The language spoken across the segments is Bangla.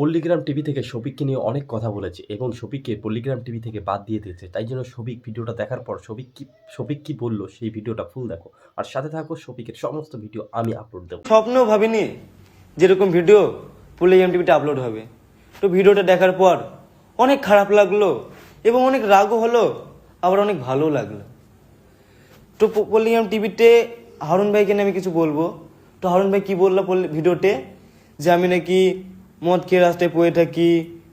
পল্লীগ্রাম টিভি থেকে শফিককে নিয়ে অনেক কথা বলেছে এবং শফিককে পল্লীগ্রাম টিভি থেকে বাদ দিয়ে দিয়েছে। তাই জন্য শফিক ভিডিওটা দেখার পর শফিক কি শফিক কি বলল সেই ভিডিওটা ফুল দেখো। আর সাথে থাকো শফিকের সমস্ত ভিডিও আমি আপলোড দেবো। স্বপ্নেও ভাবিনি যেরকম ভিডিও পুলে এম টিভিতে আপলোড হবে। তো ভিডিওটা দেখার পর অনেক খারাপ লাগল এবং অনেক রাগও হলো, আবার অনেক ভালোও লাগল। তো পল্লিগ্রাম টিভিতে হারুন ভাইকে নিয়ে আমি কিছু বলব। তো হারুন ভাই কী বলল ভিডিওতে? যে আমি নাকি মদ খেয়ে রাস্তায় পড়ে থাকি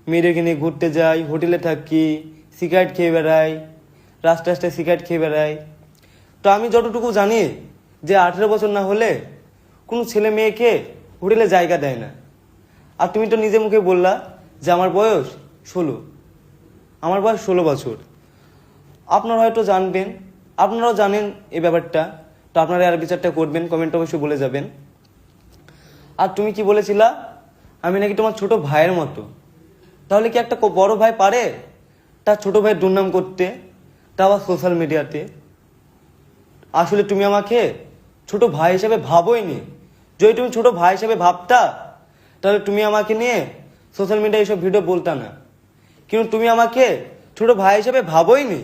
মেয়েদেরকে নিয়ে ঘুরতে যাই, হোটেলে থাকি, সিগারেট খেয়ে বেড়াই, রাস্তায় রাস্তায় সিগারেট খেয়ে বেড়াই। তো আমি যতটুকু জানি যে আঠেরো বছর না হলে কোনো ছেলে মেয়েকে হোটেলে জায়গা দেয় না। আর তুমি তো নিজে মুখে বললা যে আমার বয়স ষোলো। আমার বয়স ষোলো বছর। আপনারা হয়তো জানবেন, আপনারাও জানেন এই ব্যাপারটা। তো আপনারা আর বিচারটা করবেন, কমেন্ট অবশ্যই বলে যাবেন। আর তুমি কি বলেছিলা আমি নাকি তোমার ছোট ভাইয়ের মতো। তাহলে কি একটা বড় ভাই পারে? তার ছোট ভাইয়ের দুর্নাম করতে তা আবার সোশ্যাল মিডিয়াতে আসলে তুমি আমাকে ছোট ভাই হিসেবে ভাবোই নি যদি তুমি ছোট ভাই হিসেবে ভাবতা, তাহলে তুমি আমাকে নিয়ে সোশ্যাল মিডিয়ায় এইসব ভিডিও বলতা না। কিন্তু তুমি আমাকে ছোট ভাই হিসেবে ভাবোই নি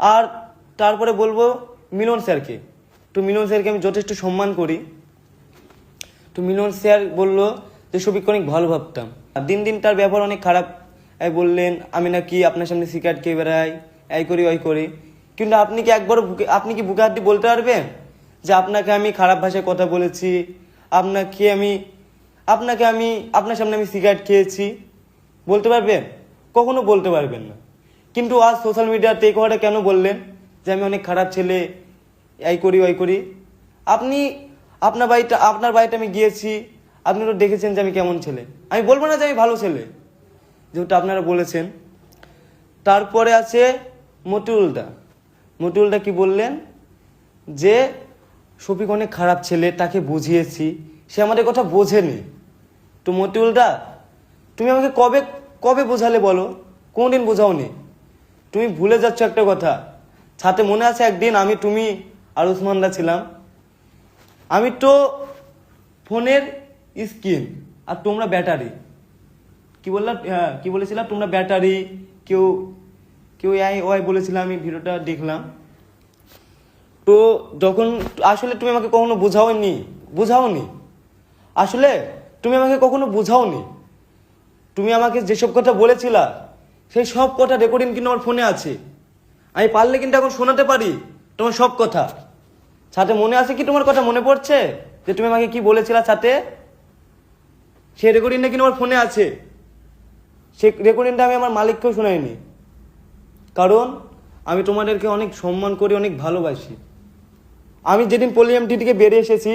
আর তারপরে বলব মিলন স্যারকে। তো মিলন স্যারকে আমি যথেষ্ট সম্মান করি। তো মিলন স্যার বলল যে সবিককে অনেক ভালো ভাবতাম। আর দিন দিন তার ব্যবহার অনেক খারাপ। বললেন, আমি নাকি আপনার সামনে সিগারেট খেয়ে বেড়াই, এই করি, ওই করি। কিন্তু আপনি কি একবার আপনি কি বুকে হাত দিয়ে বলতে পারবেন যে, আপনাকে আমি খারাপ ভাষায় কথা বলেছি, আপনাকে আমি আপনাকে আমি আপনার সামনে আমি সিগারেট খেয়েছি বলতে পারবেন? কখনো বলতে পারবেন না। কিন্তু আজ সোশ্যাল মিডিয়াতে এই কথাটা কেন বললেন? যে, আমি অনেক খারাপ ছেলে, এই করি, ওই করি আপনি আপনার বাড়িটা, আপনার বাড়িতে আমি গিয়েছি, আপনি তো দেখেছেন যে আমি কেমন ছেলে। আমি বলব না যে আমি ভালো ছেলে, যেহেতু আপনারা বলেছেন। তারপরে আছে মতিউলদা মতিউলদা কি বললেন? যে, শফিক অনেক খারাপ ছেলে, তাকে বুঝিয়েছি, সে আমাদের কথা বোঝেনি। তো মতিউলদা তুমি আমাকে কবে কবে বোঝালে বলো? কোনদিন বোঝাওনি। তুমি ভুলে যাচ্ছ একটা কথা। ছাতে মনে আছে একদিন আমি, তুমি আর উসমানদা ছিলাম। আমি তো ফোনের স্ক্রিন আর তোমরা ব্যাটারি। কি বললাম হ্যাঁ কি বলেছিলাম তোমরা ব্যাটারি, কেউ কেউ আই ওয়াই বলেছিলাম আমি ভিডিওটা দেখলাম। তো যখন, আসলে তুমি আমাকে কখনো বোঝাওনি? বোঝাওনি? আসলে তুমি আমাকে কখনো বোঝাওনি? তুমি আমাকে যেসব কথা বলেছিলা, সেই সব কথা রেকর্ডিং কিন্তু আমার ফোনে আছে। আমি পারলে কিন্তু এখন শোনাতে পারি তোমার সব কথা। সাথে মনে আছে কি তোমার কথা মনে পড়ছে? যে তুমি আমাকে কি বলেছিলা সাথে সে রেকর্ডিংটা কিন্তু আমার ফোনে আছে। সে রেকর্ডিংটা আমি আমার মালিককেও শোনাইনি। কারণ আমি তোমাদেরকে অনেক সম্মান করি, অনেক ভালোবাসি। আমি যেদিন পলিগ্রাম টিভি থেকে বেরিয়ে এসেছি,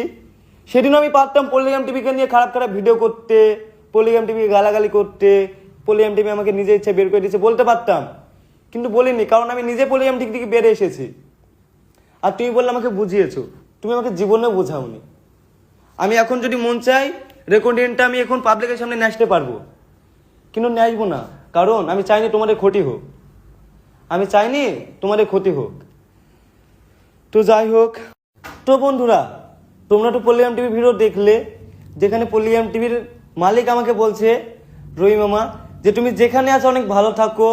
সেদিনও আমি পারতাম পলিগ্রাম টিভিকে নিয়ে খারাপ খারাপ ভিডিও করতে পলিগ্রাম টিভিকে গালাগালি করতে পলিগ্রাম টিভি আমাকে নিজে ইচ্ছে বের করে দিয়েছে বলতে পারতাম। কিন্তু বলিনি, কারণ আমি নিজে পলিগ্রাম টিভি থেকে বেরিয়ে এসেছি। আর তুমি বললে আমাকে বুঝিয়েছো। তুমি আমাকে জীবনে বোঝাওনি। আমি এখন যদি মন চাই রেকর্ডিংটা আমি এখন পাবলিকের সামনে নিয়ে আসতে পারব। কিন্তু নিয়ে আসব না। কারণ আমি চাইনি তোমাদের ক্ষতি হোক। আমি চাইনি তোমাদের ক্ষতি হোক। তো যাই হোক, তো বন্ধুরা, তোমরা তো পল্লিয়াম টিভির ভিডিও দেখলে, যেখানে পল্লিয়াম টিভির মালিক আমাকে বলছে রহি মামা, যে তুমি যেখানে আছো অনেক ভালো থাকো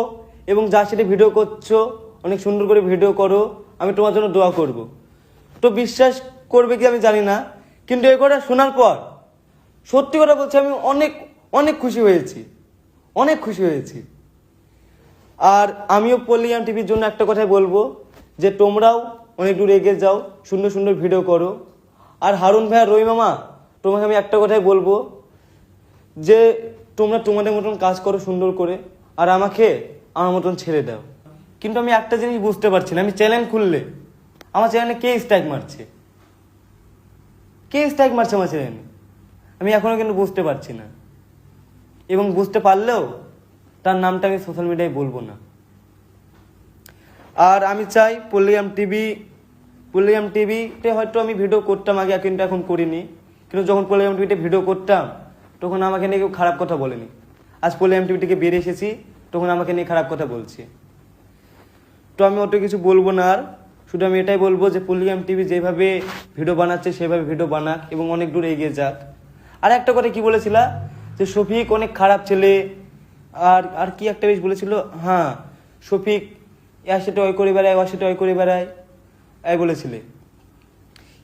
এবং যার সাথে ভিডিও করছ, অনেক সুন্দর করে ভিডিও করো। আমি তোমার জন্য দোয়া করব। তো বিশ্বাস করবে কি আমি জানি না, কিন্তু এই কথা শোনার পর সত্যি কথা বলছি, আমি অনেক অনেক খুশি হয়েছি। অনেক খুশি হয়েছি। আর আমিও পল্লিয়াম টিভির জন্য একটা কথাই বলব, যে তোমরাও অনেক দূর এগিয়ে যাও, সুন্দর সুন্দর ভিডিও করো। আর হারুন ভাই আর রই মামা, তোমাকে আমি একটা কথাই বলব, যে তোমরা তোমাদের মতন কাজ করো সুন্দর করে, আর আমাকে আমার মতন ছেড়ে দাও। কিন্তু আমি একটা জিনিস বুঝতে পারছি না, আমি চ্যানেল খুললে। আমার চ্যানেলে কে স্ট্রাইক মারছে? কে স্ট্রাইক মারছে আমার চ্যানেলে? আমি এখনও কিন্তু বুঝতে পারছি না। এবং বুঝতে পারলেও তার নামটা আমি সোশ্যাল মিডিয়ায় বলব না। আর আমি চাই পল্লিয়াম টিভি, পল্লিয়াম টিভিতে হয়তো আমি ভিডিও করতাম আগে, কিন্তু এখন করিনি। কিন্তু যখন পল্লিয়াম টিভিতে ভিডিও করতাম, তখন আমাকে নিয়ে কেউ খারাপ কথা বলেনি। আজ পল্লিয়াম টিভি থেকে বেরিয়ে এসেছি, তখন আমাকে নিয়ে খারাপ কথা বলছে। তো আমি অত কিছু বলব না আর। শুধু আমি এটাই বলব যে পল্লিয়াম টিভি যেভাবে ভিডিও বানাচ্ছে, সেভাবে ভিডিও বানাক এবং অনেক দূর এগিয়ে যাক। আর একটা কথা কি বলেছিলা? যে শফিক অনেক খারাপ ছেলে। আর আর কি একটা বেশ বলেছিল? হ্যাঁ শফিক এর ওই করে বেড়ায়, ওর ওই করে বেড়ায়। এই বলেছিলে।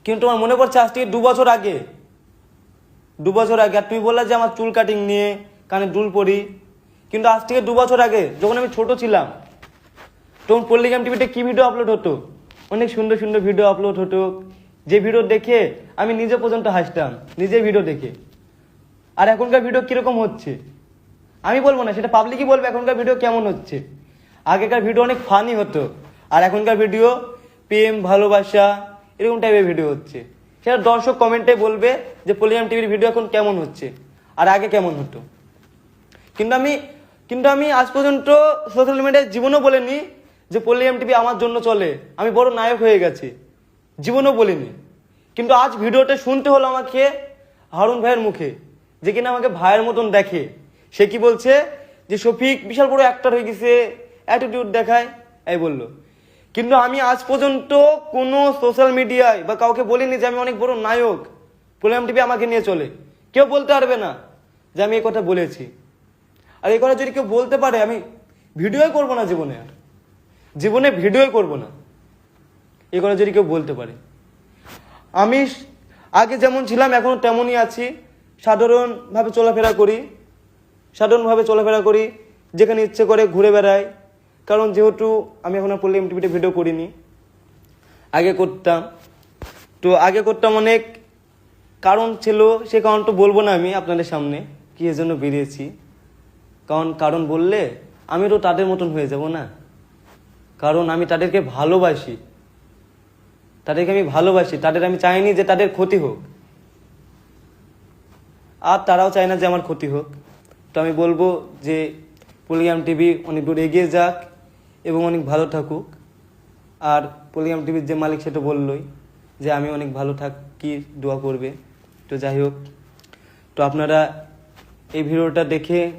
কিন্তু আমার মনে পড়ছে আজ থেকে দু বছর আগে। দু বছর আগে। আর তুমি বললে যে আমার চুল কাটিং নিয়ে কানে দুল পরি। কিন্তু আজ থেকে দু বছর আগে যখন আমি ছোট ছিলাম তখন পল্লিগ্রাম টিভিতে কি ভিডিও আপলোড হতো? অনেক সুন্দর সুন্দর ভিডিও আপলোড হতো। যে ভিডিও দেখে আমি নিজে পর্যন্ত হাসতাম, নিজে ভিডিও দেখে। আর এখনকার ভিডিও কীরকম হচ্ছে? আমি বলব না, সেটা পাবলিকই বলবে এখনকার ভিডিও কেমন হচ্ছে। আগেকার ভিডিও অনেক ফানি হতো, আর এখনকার ভিডিও প্রেম, ভালোবাসা, এরকম টাইপের ভিডিও হচ্ছে। সেটা দর্শক কমেন্টে বলবে যে পলিগ্রাম টিভির ভিডিও এখন কেমন হচ্ছে, আর আগে কেমন হতো। কিন্তু আমি কিন্তু আমি আজ পর্যন্ত সোশ্যাল মিডিয়ায় জীবনও বলিনি যে পল্লিয়াম টিভি আমার জন্য চলে। আমি বড় নায়ক হয়ে গেছি। জীবনও বলিনি। কিন্তু আজ ভিডিওতে শুনতে হলো আমাকে হারুন ভাইয়ের মুখে, যে কিনা আমাকে ভাইয়ের মতন দেখে। সে কি বলছে? যে শফিক বিশাল বড় অ্যাক্টর হয়ে গেছে অ্যাটিটিউড দেখায়, এই বলল। কিন্তু আমি আজ পর্যন্ত কোনো সোশ্যাল মিডিয়ায় বা কাউকে বলিনি যে আমি অনেক বড় নায়ক। পল্লিয়াম টিভি আমাকে নিয়ে চলে। কেউ বলতে পারবে না যে আমি এই কথা বলেছি। আর এই কথা যদি কেউ বলতে পারে, আমি ভিডিওই করব না জীবনে আর। জীবনে ভিডিওই করব না। কথা যদি কেউ বলতে পারে। আমি আগে যেমন ছিলাম, এখনও তেমনই আছি। সাধারণভাবে চলাফেরা করি। সাধারণভাবে চলাফেরা করি। যেখানে ইচ্ছে করে ঘুরে বেড়াই। কারণ যেহেতু আমি এখন আর পল্লী এমটিভিতে ভিডিও করিনি। আগে করতাম। তো আগে করতাম অনেক। কারণ ছিল, সে কারণটা বলব না আমি আপনাদের সামনে কি এর জন্য বেরিয়েছি। কারণ কারণ বললে আমি তো তাদের মতন হয়ে যাব না। কারণ আমি তাদেরকে ভালোবাসি। তাদেরকে আমি ভালোবাসি। তাদের আমি চাইনি যে তাদের ক্ষতি হোক। আর তারাও চায় না যে আমার ক্ষতি হোক। তো আমি বলব যে পলিগ্রাম টিভি অনেক দূর এগিয়ে যাক এবং অনেক ভালো থাকুক। আর পলিগ্রাম টিভির যে মালিক সেটা বললোই যে আমি অনেক ভালো থাকি, দোয়া করবে। তো যাই হোক, তো আপনারা এই ভিডিওটা দেখে